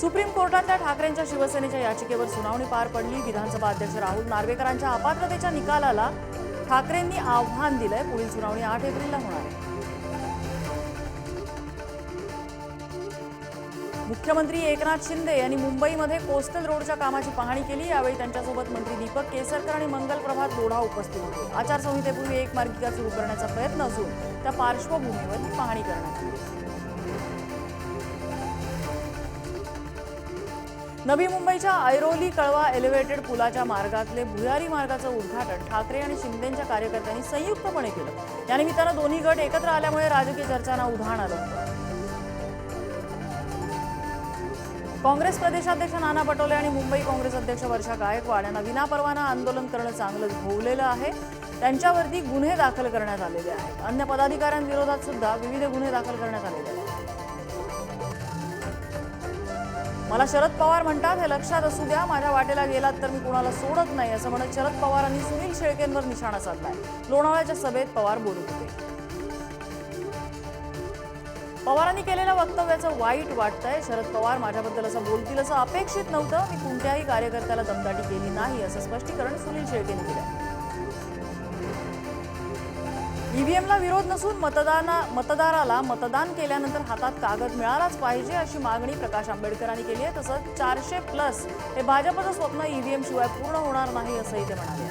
Supreme कोर्टातल्या ठाकरेंच्या शिवसेनेच्या याचिकेवर सुनावणी पार पडली. विधानसभा अध्यक्ष राहुल नार्वेकरांच्या अपात्रतेच्या निकालाला ठाकरेंनी आव्हान दिलंय. पुढील सुनावणी आठ एप्रिलला होणार मुख्यमंत्री एकनाथ शिंदे यांनी मुंबईमध्ये कोस्टल रोडच्या कामाची पाहणी केली. यावेळी त्यांच्यासोबत मंत्री दीपक केसरकर आणि मंगल प्रभात लोढा उपस्थित होते. आचारसंहितेपूर्वी एक मार्गिका सुरू करण्याचा प्रयत्न असून त्या पार्श्वभूमीवर ही पाहणी करण्यात आली. नवी मुंबईच्या ऐरोली कळवा एलिव्हेटेड पुलाच्या मार्गातले भुयारी मार्गाचं उद्घाटन ठाकरे आणि शिंदेच्या कार्यकर्त्यांनी संयुक्तपणे केलं. या निमित्तानं दोन्ही गट एकत्र आल्यामुळे राजकीय चर्चांना उधाण आलं. काँग्रेस प्रदेशाध्यक्ष नाना पटोले आणि मुंबई काँग्रेस अध्यक्ष वर्षा गायकवाड यांना विनापरवाना आंदोलन करणं चांगलं भोवलेलं आहे. त्यांच्यावरती गुन्हे दाखल करण्यात आलेले आहेत. अन्य पदाधिकाऱ्यांविरोधात सुद्धा विविध गुन्हे दाखल करण्यात आलेले आहेत. मला शरद पवार म्हणतात हे लक्षात असू द्या माझ्या वाटेला गेलात तर मी कुणाला सोडत नाही असं म्हणत शरद पवारांनी सुनील शेळकेंवर निशाणा साधलाय. लोणावळ्याच्या सभेत पवार बोलत होते. पवारांनी केलेल्या वक्तव्याचं वाईट वाटतंय. शरद पवार माझ्याबद्दल असं बोलतील असं अपेक्षित नव्हतं. मी कोणत्याही कार्यकर्त्याला दमदाटी केली नाही असं स्पष्टीकरण सुनील शेळकेंनी दिलंय. ईव्हीएमला विरोध नसून मतदाना मतदाराला मतदान केल्यानंतर हातात कागद मिळालाच पाहिजे अशी मागणी प्रकाश आंबेडकरांनी केली आहे. तसंच चारशे प्लस हे भाजपचं स्वप्न ईव्हीएम शिवाय पूर्ण होणार नाही असंही ते म्हणाले.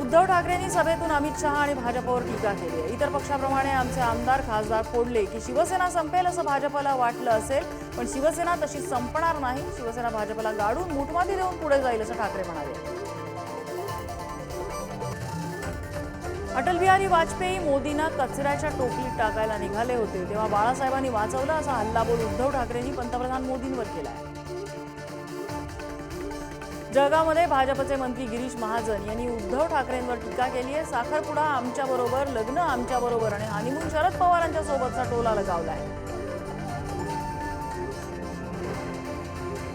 उद्धव ठाकरेंनी सभेतून अमित शहा आणि भाजपवर टीका केली आहे. इतर पक्षाप्रमाणे आमचे आमदार खासदार फोडले की शिवसेना संपेल असं भाजपला वाटलं असेल पण शिवसेना तशी संपणार नाही. शिवसेना भाजपला गाडून मुठमाती देऊन पुढे जाईल असं ठाकरे म्हणाले. अटल बिहारी वाजपेयी मोदींना कचऱ्याच्या टोपलीत टाकायला निघाले होते. तेव्हा बाळासाहेबांनी वाचवलं असा हल्लाबोल उद्धव ठाकरेंनी पंतप्रधान मोदींवर केलाय. जळगावमध्ये भाजपचे मंत्री गिरीश महाजन यांनी उद्धव ठाकरेंवर टीका केली आहे. साखरपुडा आमच्याबरोबर लग्न आमच्याबरोबर आणि हानिमून शरद पवारांच्या सोबतचा टोला लगावलाय.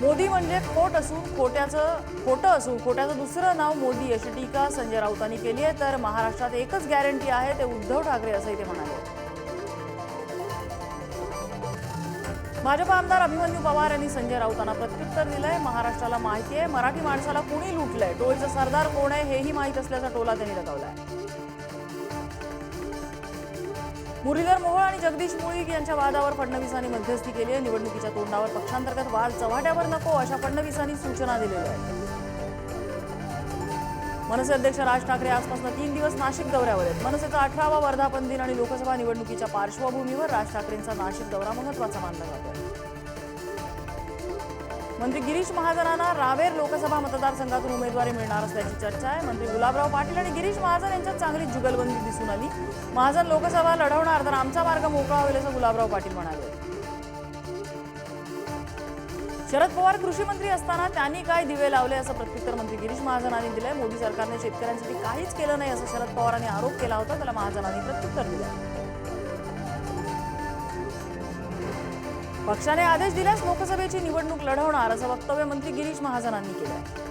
मोदी म्हणजे खोट असून खोट्याचं खोटं असून खोट्याचं दुसरं नाव मोदी अशी टीका संजय राऊतांनी केली आहे. तर महाराष्ट्रात एकच गॅरंटी आहे ते उद्धव ठाकरे असंही ते म्हणाले. भाजपा आमदार अभिमन्यू पवार यांनी संजय राऊतांना प्रत्युत्तर दिलंय. महाराष्ट्राला माहिती आहे मराठी माणसाला कुणी लुटलंय? टोळीचं सरदार कोण आहे हेही माहीत असल्याचा टोला त्यांनी लगावलाय. मुरलीधर मोहोळ आणि जगदीश मुळीक यांच्या वादावर फडणवीसांनी मध्यस्थी केली आहे. निवडणुकीच्या तोंडावर पक्षांतर्गत वाद चव्हाट्यावर नको अशा फडणवीसांनी सूचना दिलेल्या आहेत. मनसे अध्यक्ष राज ठाकरे आजपासून तीन दिवस नाशिक दौऱ्यावर आहेत. मनसेचा अठरावा वर्धापन दिन आणि लोकसभा निवडणुकीच्या पार्श्वभूमीवर राज ठाकरेंचा नाशिक दौरा महत्त्वाचा मानला जातो मंत्री गिरीश महाजनांना रावेर लोकसभा मतदारसंघातून उमेदवारी मिळणार असल्याची चर्चा आहे. मंत्री गुलाबराव पाटील आणि गिरीश महाजन यांच्यात चांगली जुगलबंदी दिसून आली. महाजन लोकसभा लढवणार तर आमचा मार्ग मोकळा होईल असं गुलाबराव पाटील म्हणाले. शरद पवार कृषी मंत्री असताना त्यांनी काय दिवे लावले असं प्रत्युत्तर मंत्री गिरीश महाजनांनी दिलंय. मोदी सरकारने शेतकऱ्यांसाठी काहीच केलं नाही असं शरद पवारांनी आरोप केला होता. त्याला महाजनांनी प्रत्युत्तर दिलं. पक्षाने आदेश दिल्यास लोकसभेची निवडणूक लढवणार असं वक्तव्य मंत्री गिरीश महाजनांनी केलं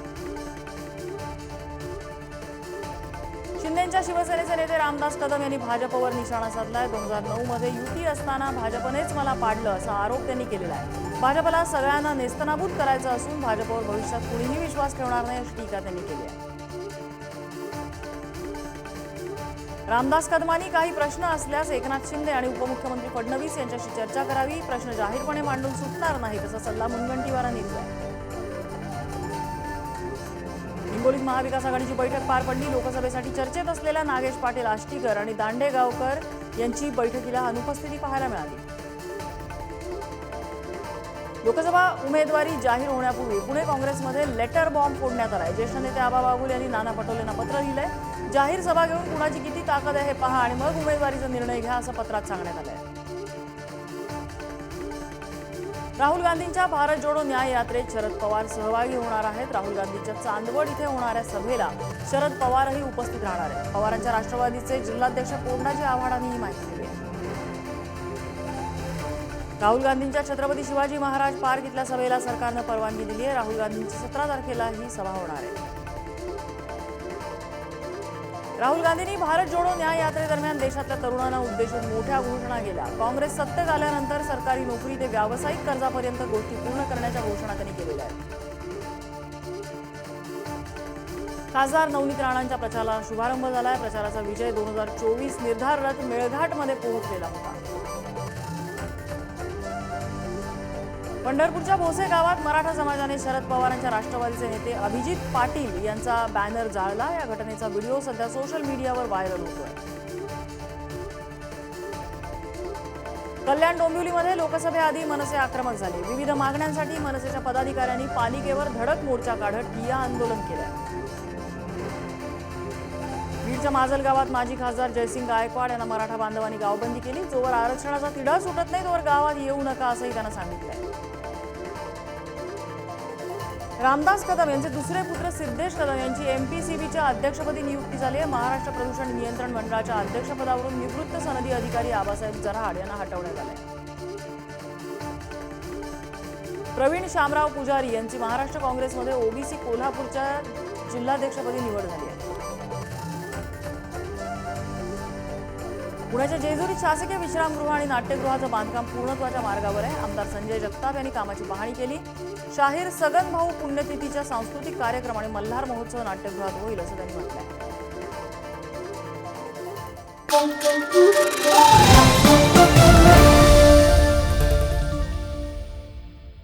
शिंदेच्या शिवसेनेचे नेते रामदास कदम यांनी भाजपवर निशाणा साधलाय. दोन हजार नऊ मध्ये युती असताना भाजपनेच मला पाडलं असा आरोप त्यांनी केलेला आहे. भाजपला सगळ्यांना नेस्तनाबूत करायचं असून भाजपवर भविष्यात कुणीही विश्वास ठेवणार नाही अशी टीका त्यांनी केली आहे. रामदास कदमांनी काही प्रश्न असल्यास एकनाथ शिंदे आणि उपमुख्यमंत्री फडणवीस यांच्याशी चर्चा करावी. प्रश्न जाहीरपणे मांडून सुटणार नाही तसा सल्ला मुनगंटीवारांनी दिला. हिंगोलीत महाविकास आघाडीची बैठक पार पडली. लोकसभेसाठी चर्चेत असलेल्या नागेश पाटील आष्टीकर आणि दांडेगावकर यांची बैठकीला अनुपस्थिती पाहायला मिळाली. लोकसभा उमेदवारी जाहीर होण्यापूर्वी पुणे काँग्रेसमध्ये लेटर बॉम्ब फोडण्यात आलाय. ज्येष्ठ नेते आबा बागुल यांनी नाना पटोलेंना पत्र लिहिलंय. जाहीर सभा घेऊन कुणाची किती ताकद आहे हे पहा आणि मग उमेदवारीचा निर्णय घ्या असं पत्रात सांगण्यात आलंय. राहुल गांधींच्या भारत जोडो न्याय यात्रेत शरद पवार सहभागी होणार आहेत. राहुल गांधींच्या चांदवड इथे होणाऱ्या सभेला शरद पवारही उपस्थित राहणार आहेत. पवारांच्या राष्ट्रवादीचे जिल्हाध्यक्ष कोंडाजी आव्हाडांनी ही माहिती दिली आहे. राहुल गांधींच्या छत्रपती शिवाजी महाराज पार्क इथल्या सभेला सरकारनं परवानगी दिली आहे. राहुल गांधींची सतरा तारखेला ही सभा होणार आहे. राहुल गांधींनी भारत जोडो न्याय यात्रेदरम्यान देशातल्या तरुणांना उद्देशून मोठ्या घोषणा केल्या. काँग्रेस सत्तेत आल्यानंतर सरकारी नोकरी ते व्यावसायिक कर्जापर्यंत गोष्टी पूर्ण करण्याच्या घोषणा त्यांनी केलेल्या आहेत. खासदार नवनीत राणांच्या प्रचाराला शुभारंभ झालाय. प्रचाराचा विजय दोन हजार चोवीस निर्धार रथ मेळघाटमध्ये पोहोचलेला होता. पंढरपूरच्या भोसे गावात मराठा समाजाने शरद पवारांच्या राष्ट्रवादीचे नेते अभिजित पाटील यांचा बॅनर जाळला. या घटनेचा व्हिडिओ सध्या सोशल मीडियावर व्हायरल होतोय. कल्याण डोंबिवलीमध्ये लोकसभेआधी मनसे आक्रमक झाले. विविध मागण्यांसाठी मनसेच्या पदाधिकाऱ्यांनी पालिकेवर धडक मोर्चा काढत ठिया आंदोलन केलं. नाशिकच्या माजल गावात माजी खासदार जयसिंग गायकवाड यांना मराठा बांधवांनी गावबंदी केली. जोवर आरक्षणाचा तिढा सुटत नाही तोवर गावात येऊ नका असंही त्यांना सांगितलंय. रामदास कदम यांचे दुसरे पुत्र सिद्धेश कदम यांची एमपीसीबीच्या अध्यक्षपदी नियुक्ती झाली आहे. महाराष्ट्र प्रदूषण नियंत्रण मंडळाच्या अध्यक्षपदावरून निवृत्त सनदी अधिकारी आबासाहेब जराड यांना हटवण्यात आलंय. प्रवीण शामराव पुजारी यांची महाराष्ट्र काँग्रेसमध्ये ओबीसी कोल्हापूरच्या जिल्हाध्यक्षपदी निवड झाली आहे. पुण्याच्या जेजुरी शासकीय विश्रामगृह आणि नाट्यगृहाचं बांधकाम पूर्णत्वाच्या मार्गावर आहे. आमदार संजय जगताप यांनी कामाची पाहणी केली. शाहीर सगन भाऊ पुण्यतिथीच्या सांस्कृतिक कार्यक्रम आणि मल्हार महोत्सव नाट्यगृहात होईल असं त्यांनी म्हटलंय.